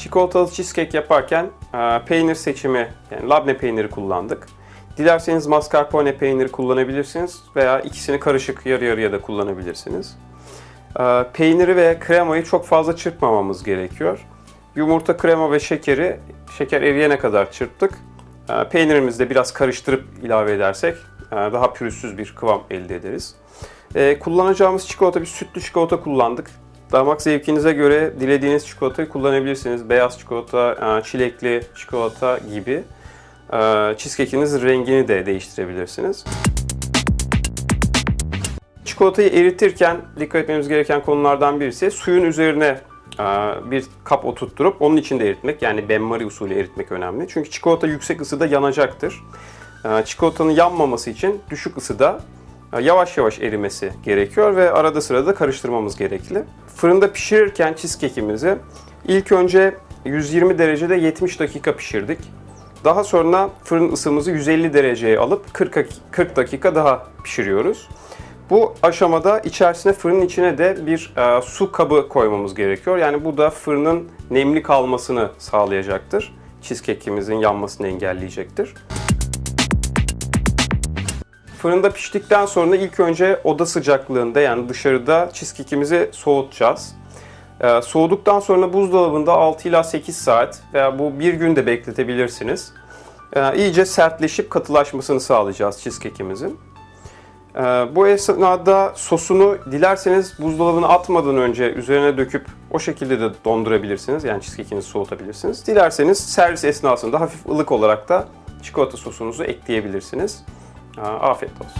Çikolatalı cheesecake yaparken e, peynir seçimi, yani labne peyniri kullandık. Dilerseniz mascarpone peyniri kullanabilirsiniz veya ikisini karışık yarı yarıya da kullanabilirsiniz. E, Peyniri ve kremayı çok fazla çırpmamamız gerekiyor. Yumurta, krema ve şekeri, şeker eriyene kadar çırptık. E, Peynirimizi de biraz karıştırıp ilave edersek daha pürüzsüz bir kıvam elde ederiz. Kullanacağımız çikolata bir sütlü çikolata kullandık. Damak zevkinize göre dilediğiniz çikolatayı kullanabilirsiniz. Beyaz çikolata, e, çilekli çikolata gibi. E, Cheesecake'inizin rengini de değiştirebilirsiniz. Çikolatayı eritirken dikkat etmemiz gereken konulardan birisi suyun üzerine e, bir kap oturtturup onun içinde eritmek. Yani benmari usulü eritmek önemli. Çünkü çikolata yüksek ısıda yanacaktır. Çikolatanın yanmaması için düşük ısıda yavaş yavaş erimesi gerekiyor ve arada sırada karıştırmamız gerekli. Fırında pişirirken cheesecake'imizi ilk önce 120 derecede 70 dakika pişirdik. Daha sonra fırın ısımızı 150 dereceye alıp 40, 40 dakika daha pişiriyoruz. Bu aşamada içerisine fırının içine de bir e, su kabı koymamız gerekiyor. Yani bu da fırının nemli kalmasını sağlayacaktır. Cheesecake'imizin yanmasını engelleyecektir. Fırında piştikten sonra ilk önce oda sıcaklığında yani dışarıda cheesecake'imizi soğutacağız. Ee, soğuduktan sonra buzdolabında 6 ila 8 saat veya bu bir gün de bekletebilirsiniz. Ee, iyice sertleşip katılaşmasını sağlayacağız cheesecake'imizin. Ee, bu esnada sosunu dilerseniz buzdolabına atmadan önce üzerine döküp o şekilde de dondurabilirsiniz. Yani cheesecake'inizi soğutabilirsiniz. Dilerseniz servis esnasında hafif ılık olarak da çikolata sosunuzu ekleyebilirsiniz. Ah, afetos